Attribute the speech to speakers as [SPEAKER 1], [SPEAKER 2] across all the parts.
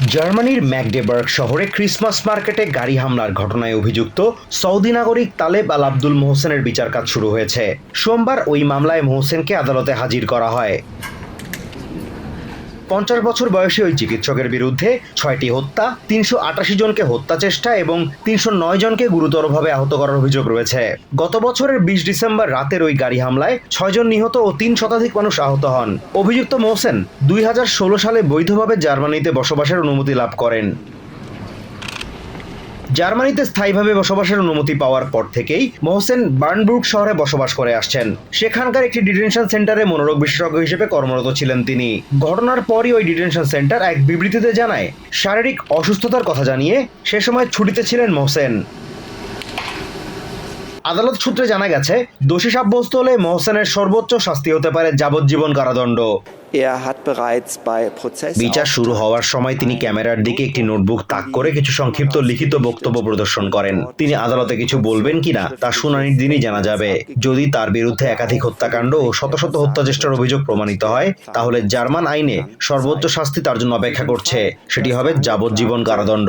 [SPEAKER 1] জার্মানির ম্যাকডেবার্গ শহরে ক্রিসমাস মার্কেটে গাড়ি হামলার ঘটনায় অভিযুক্ত সৌদি নাগরিক তালেব আল আব্দুল মোহসেনের বিচার কাজ শুরু হয়েছে। সোমবার ওই মামলায় মোহসেনকে আদালতে হাজির করা হয়। পঞ্চাশ বছর বয়সী ওই চিকিৎসকের বিরুদ্ধে ছয়টি হত্যা, তিনশো আটাশি জনকে হত্যা চেষ্টা এবং তিনশো নয় জনকে গুরুতরভাবে আহত করার অভিযোগ রয়েছে। গত বছরের বিশ ডিসেম্বর রাতের ওই গাড়ি হামলায় ছয়জন নিহত ও তিন শতাধিক মানুষ আহত হন। অভিযুক্ত মোহসেন দুই হাজার ষোলো সালে বৈধভাবে জার্মানিতে বসবাসের অনুমতি লাভ করেন। জার্মানিতে স্থায়ীভাবে বসবাসের অনুমতি পাওয়ার পর থেকেই মোহসেন বার্নবুর্গ শহরে বসবাস করে আসছেন। সেখানকার একটি ডিটেনশন সেন্টারে মনোরোগ বিশেষজ্ঞ হিসেবে কর্মরত ছিলেন তিনি। ঘটনার পরই ওই ডিটেনশন সেন্টার এক বিবৃতিতে জানায়, শারীরিক অসুস্থতার কথা জানিয়ে সে সময় ছুটিতে ছিলেন মোহসেন। আদালত সূত্রে জানা গেছে দোষী সাব্যস্ত হলে মোহসেনের সর্বোচ্চ শাস্তি হতে পারে যাবজ্জীবন কারাদণ্ড।
[SPEAKER 2] Er
[SPEAKER 1] বিচার শুরু হওয়ার সময় তিনি ক্যামেরার দিকে একটি নোটবুক তাক করে কিছু সংক্ষিপ্ত লিখিত বক্তব্য প্রদর্শন করেন। তিনি আদালতে কিছু বলবেন কিনা তা শুনানির দিনই জানা যাবে। যদি তার বিরুদ্ধে একাধিক হত্যাকাণ্ড ও শত শত হত্যাচেষ্টার অভিযোগ প্রমাণিত হয় তাহলে জার্মান আইনে সর্বোচ্চ শাস্তি তার জন্য অপেক্ষা করছে। সেটি হবে যাবজ্জীবন কারাদণ্ড।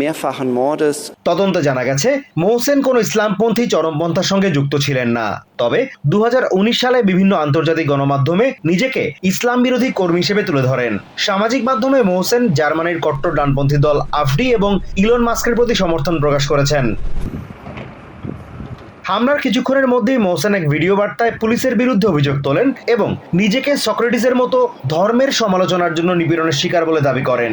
[SPEAKER 2] Mehrfachen Mordes.
[SPEAKER 1] তদন্তে জানা গেছে, মোহসেন কোন ইসলামপন্থী চরমপন্থার সঙ্গে যুক্ত ছিলেন না। তবে দু সালে বিভিন্ন আন্তর্জাতিক গণমাধ্যমে নিজেকে ইসলাম বিরোধী কর্মী হিসেবে তুলে ধরেন। সামাজিক মাধ্যমে মোহসেন জার্মানির কট্টর ডানপন্থী দল আফডি এবং ইলন মাস্কের প্রতি সমর্থন প্রকাশ করেছেন। হামলার কিছুক্ষণের মধ্যেই মোহসেন এক ভিডিও বার্তায় পুলিশের বিরুদ্ধে অভিযোগ তোলেন এবং নিজেকে সক্রেটিসের মতো ধর্মের সমালোচনার জন্য নিপীড়নের শিকার বলে দাবি করেন।